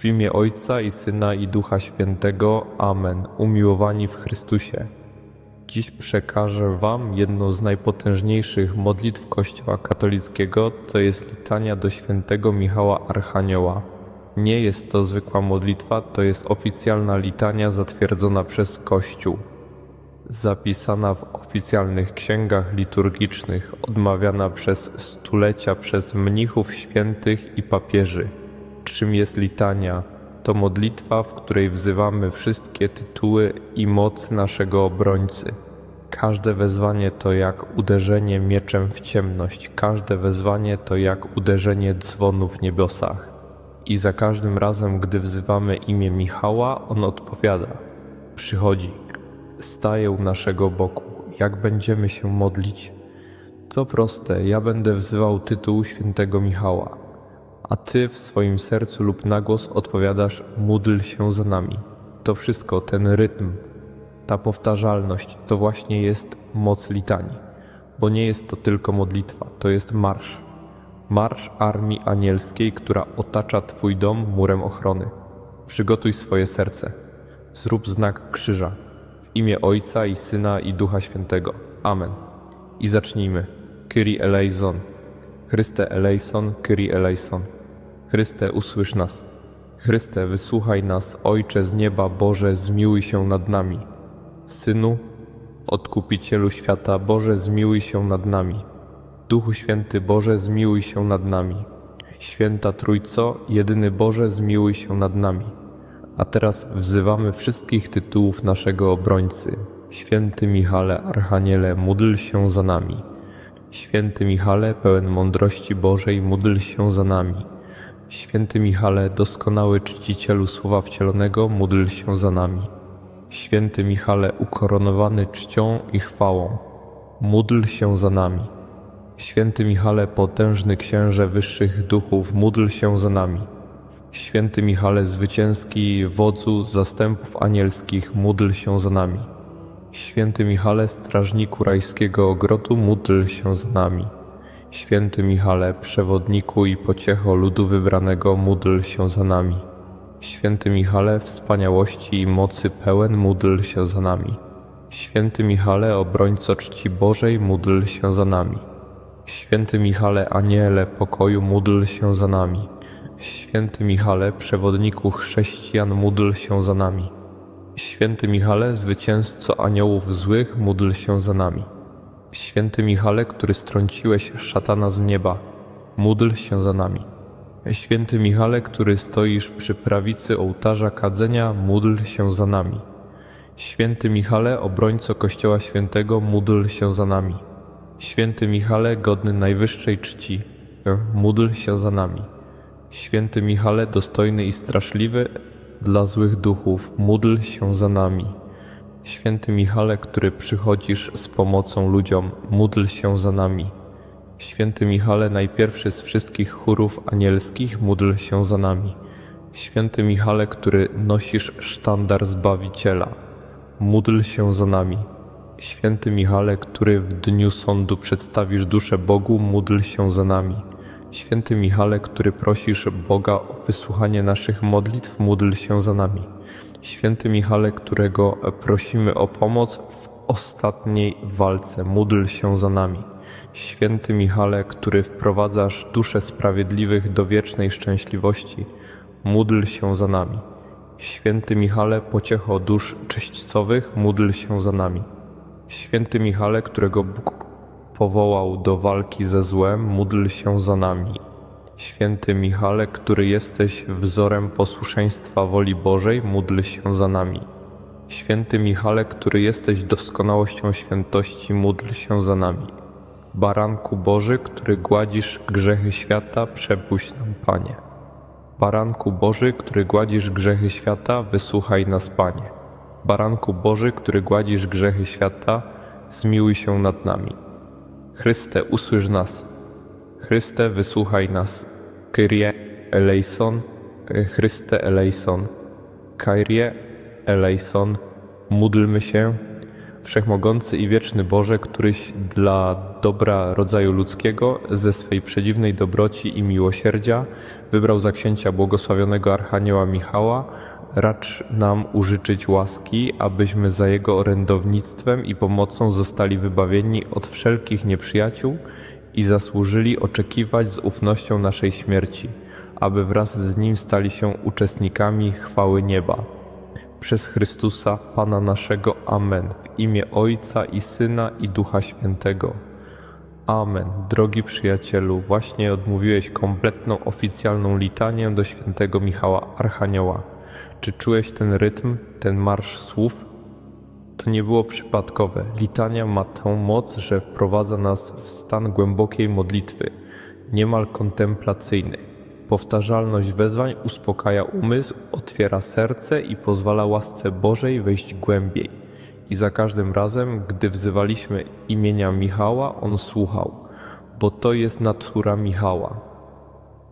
W imię Ojca i Syna i Ducha Świętego. Amen. Umiłowani w Chrystusie. Dziś przekażę Wam jedną z najpotężniejszych modlitw Kościoła katolickiego, to jest litania do świętego Michała Archanioła. Nie jest to zwykła modlitwa, to jest oficjalna litania zatwierdzona przez Kościół. Zapisana w oficjalnych księgach liturgicznych, odmawiana przez stulecia przez mnichów świętych i papieży. Czym jest litania? To modlitwa, w której wzywamy wszystkie tytuły i moc naszego obrońcy. Każde wezwanie to jak uderzenie mieczem w ciemność, każde wezwanie to jak uderzenie dzwonu w niebiosach. I za każdym razem, gdy wzywamy imię Michała, on odpowiada: Przychodzi, staje u naszego boku. Jak będziemy się modlić? To proste, ja będę wzywał tytuł świętego Michała a ty w swoim sercu lub na głos odpowiadasz: módl się za nami. To wszystko, ten rytm, ta powtarzalność, to właśnie jest moc litanii, bo nie jest to tylko modlitwa, to jest marsz. Marsz armii anielskiej, która otacza Twój dom murem ochrony. Przygotuj swoje serce. Zrób znak krzyża. W imię Ojca i Syna i Ducha Świętego. Amen. I zacznijmy. Kyrie eleison. Chryste eleison, Kyrie eleison. Chryste, usłysz nas. Chryste, wysłuchaj nas, Ojcze z nieba, Boże, zmiłuj się nad nami. Synu, Odkupicielu świata, Boże, zmiłuj się nad nami. Duchu Święty, Boże, zmiłuj się nad nami. Święta Trójco, jedyny Boże, zmiłuj się nad nami. A teraz wzywamy wszystkich tytułów naszego obrońcy. Święty Michale, Archaniele, módl się za nami. Święty Michale, pełen mądrości Bożej, módl się za nami. Święty Michale, doskonały czcicielu Słowa Wcielonego, módl się za nami. Święty Michale, ukoronowany czcią i chwałą, módl się za nami. Święty Michale, potężny księże wyższych duchów, módl się za nami. Święty Michale, zwycięski wodzu zastępów anielskich, módl się za nami. Święty Michale, strażniku rajskiego ogrodu, módl się za nami. Święty Michale, przewodniku i pociecho ludu wybranego, módl się za nami. Święty Michale, wspaniałości i mocy pełen, módl się za nami. Święty Michale, obrońco czci Bożej, módl się za nami. Święty Michale, aniele pokoju, módl się za nami. Święty Michale, przewodniku chrześcijan, módl się za nami. Święty Michale, zwycięzco aniołów złych, módl się za nami. Święty Michale, który strąciłeś szatana z nieba, módl się za nami. Święty Michale, który stoisz przy prawicy ołtarza kadzenia, módl się za nami. Święty Michale, obrońco Kościoła Świętego, módl się za nami. Święty Michale, godny najwyższej czci, módl się za nami. Święty Michale, dostojny i straszliwy dla złych duchów, módl się za nami. Święty Michale, który przychodzisz z pomocą ludziom, módl się za nami. Święty Michale, najpierwszy z wszystkich chórów anielskich, módl się za nami. Święty Michale, który nosisz sztandar Zbawiciela, módl się za nami. Święty Michale, który w dniu sądu przedstawisz duszę Bogu, módl się za nami. Święty Michale, który prosisz Boga o wysłuchanie naszych modlitw, módl się za nami. Święty Michale, którego prosimy o pomoc w ostatniej walce, módl się za nami. Święty Michale, który wprowadzasz dusze sprawiedliwych do wiecznej szczęśliwości, módl się za nami. Święty Michale, pociecho dusz czyśćcowych, módl się za nami. Święty Michale, którego Bóg powołał do walki ze złem, módl się za nami. Święty Michale, który jesteś wzorem posłuszeństwa woli Bożej, módl się za nami. Święty Michale, który jesteś doskonałością świętości, módl się za nami. Baranku Boży, który gładzisz grzechy świata, przepuść nam, Panie. Baranku Boży, który gładzisz grzechy świata, wysłuchaj nas, Panie. Baranku Boży, który gładzisz grzechy świata, zmiłuj się nad nami. Chryste, usłysz nas. Chryste, wysłuchaj nas. Kyrie eleison, Chryste eleison. Kyrie eleison, módlmy się. Wszechmogący i wieczny Boże, któryś dla dobra rodzaju ludzkiego ze swej przedziwnej dobroci i miłosierdzia wybrał za księcia błogosławionego Archanioła Michała, racz nam użyczyć łaski, abyśmy za jego orędownictwem i pomocą zostali wybawieni od wszelkich nieprzyjaciół i zasłużyli oczekiwać z ufnością naszej śmierci, aby wraz z nim stali się uczestnikami chwały nieba. Przez Chrystusa, Pana naszego. Amen. W imię Ojca i Syna i Ducha Świętego. Amen. Drogi przyjacielu, właśnie odmówiłeś kompletną oficjalną litanię do świętego Michała Archanioła. Czy czułeś ten rytm, ten marsz słów? To nie było przypadkowe. Litania ma tę moc, że wprowadza nas w stan głębokiej modlitwy, niemal kontemplacyjny. Powtarzalność wezwań uspokaja umysł, otwiera serce i pozwala łasce Bożej wejść głębiej. I za każdym razem, gdy wzywaliśmy imienia Michała, on słuchał, bo to jest natura Michała.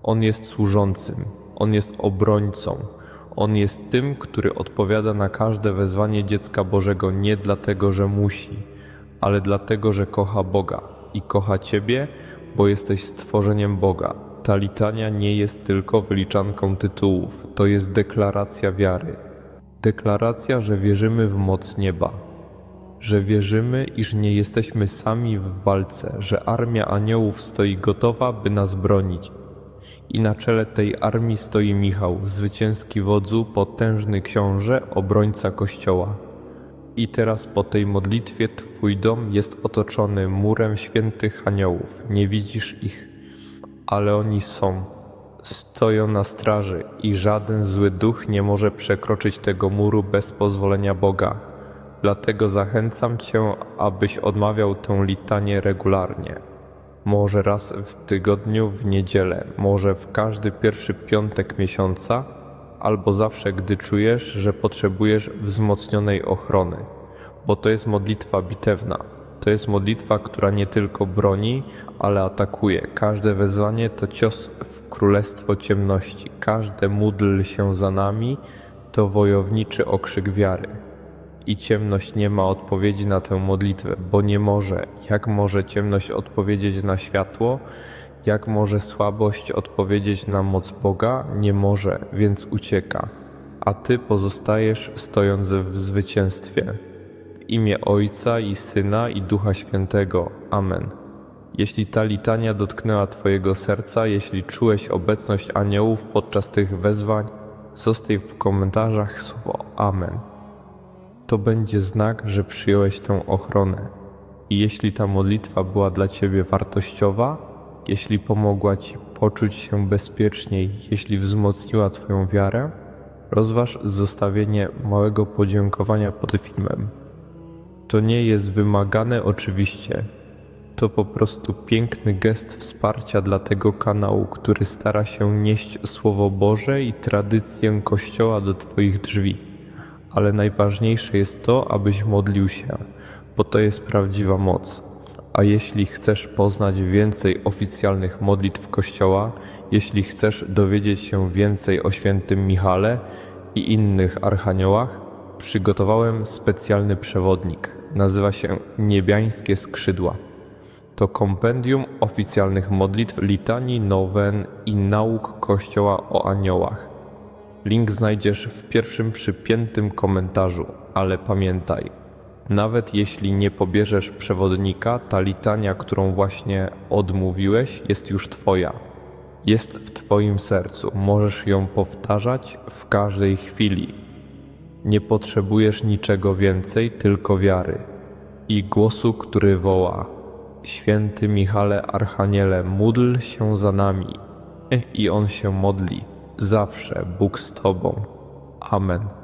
On jest służącym, on jest obrońcą, on jest tym, który odpowiada na każde wezwanie dziecka Bożego nie dlatego, że musi, ale dlatego, że kocha Boga i kocha Ciebie, bo jesteś stworzeniem Boga. Ta litania nie jest tylko wyliczanką tytułów, to jest deklaracja wiary. Deklaracja, że wierzymy w moc nieba, że wierzymy, iż nie jesteśmy sami w walce, że armia aniołów stoi gotowa, by nas bronić. I na czele tej armii stoi Michał, zwycięski wodzu, potężny książę, obrońca Kościoła. I teraz po tej modlitwie Twój dom jest otoczony murem świętych aniołów. Nie widzisz ich, ale oni są. Stoją na straży i żaden zły duch nie może przekroczyć tego muru bez pozwolenia Boga. Dlatego zachęcam Cię, abyś odmawiał tę litanię regularnie. Może raz w tygodniu, w niedzielę, może w każdy pierwszy piątek miesiąca, albo zawsze, gdy czujesz, że potrzebujesz wzmocnionej ochrony, bo to jest modlitwa bitewna. To jest modlitwa, która nie tylko broni, ale atakuje. Każde wezwanie to cios w królestwo ciemności. Każde módl się za nami to wojowniczy okrzyk wiary. I ciemność nie ma odpowiedzi na tę modlitwę, bo nie może. Jak może ciemność odpowiedzieć na światło? Jak może słabość odpowiedzieć na moc Boga? Nie może, więc ucieka. A ty pozostajesz stojąc w zwycięstwie. W imię Ojca i Syna i Ducha Świętego. Amen. Jeśli ta litania dotknęła Twojego serca, jeśli czułeś obecność aniołów podczas tych wezwań, zostaw w komentarzach słowo Amen. To będzie znak, że przyjąłeś tę ochronę. I jeśli ta modlitwa była dla Ciebie wartościowa, jeśli pomogła Ci poczuć się bezpieczniej, jeśli wzmocniła Twoją wiarę, rozważ zostawienie małego podziękowania pod filmem. To nie jest wymagane oczywiście. To po prostu piękny gest wsparcia dla tego kanału, który stara się nieść Słowo Boże i tradycję Kościoła do Twoich drzwi. Ale najważniejsze jest to, abyś modlił się, bo to jest prawdziwa moc. A jeśli chcesz poznać więcej oficjalnych modlitw Kościoła, jeśli chcesz dowiedzieć się więcej o świętym Michale i innych archaniołach, przygotowałem specjalny przewodnik. Nazywa się Niebiańskie Skrzydła. To kompendium oficjalnych modlitw, litanii, nowen i nauk Kościoła o aniołach. Link znajdziesz w pierwszym przypiętym komentarzu, ale pamiętaj, nawet jeśli nie pobierzesz przewodnika, ta litania, którą właśnie odmówiłeś, jest już Twoja. Jest w Twoim sercu, możesz ją powtarzać w każdej chwili. Nie potrzebujesz niczego więcej, tylko wiary i głosu, który woła: Święty Michale Archaniele, módl się za nami. I on się modli. Zawsze Bóg z Tobą. Amen.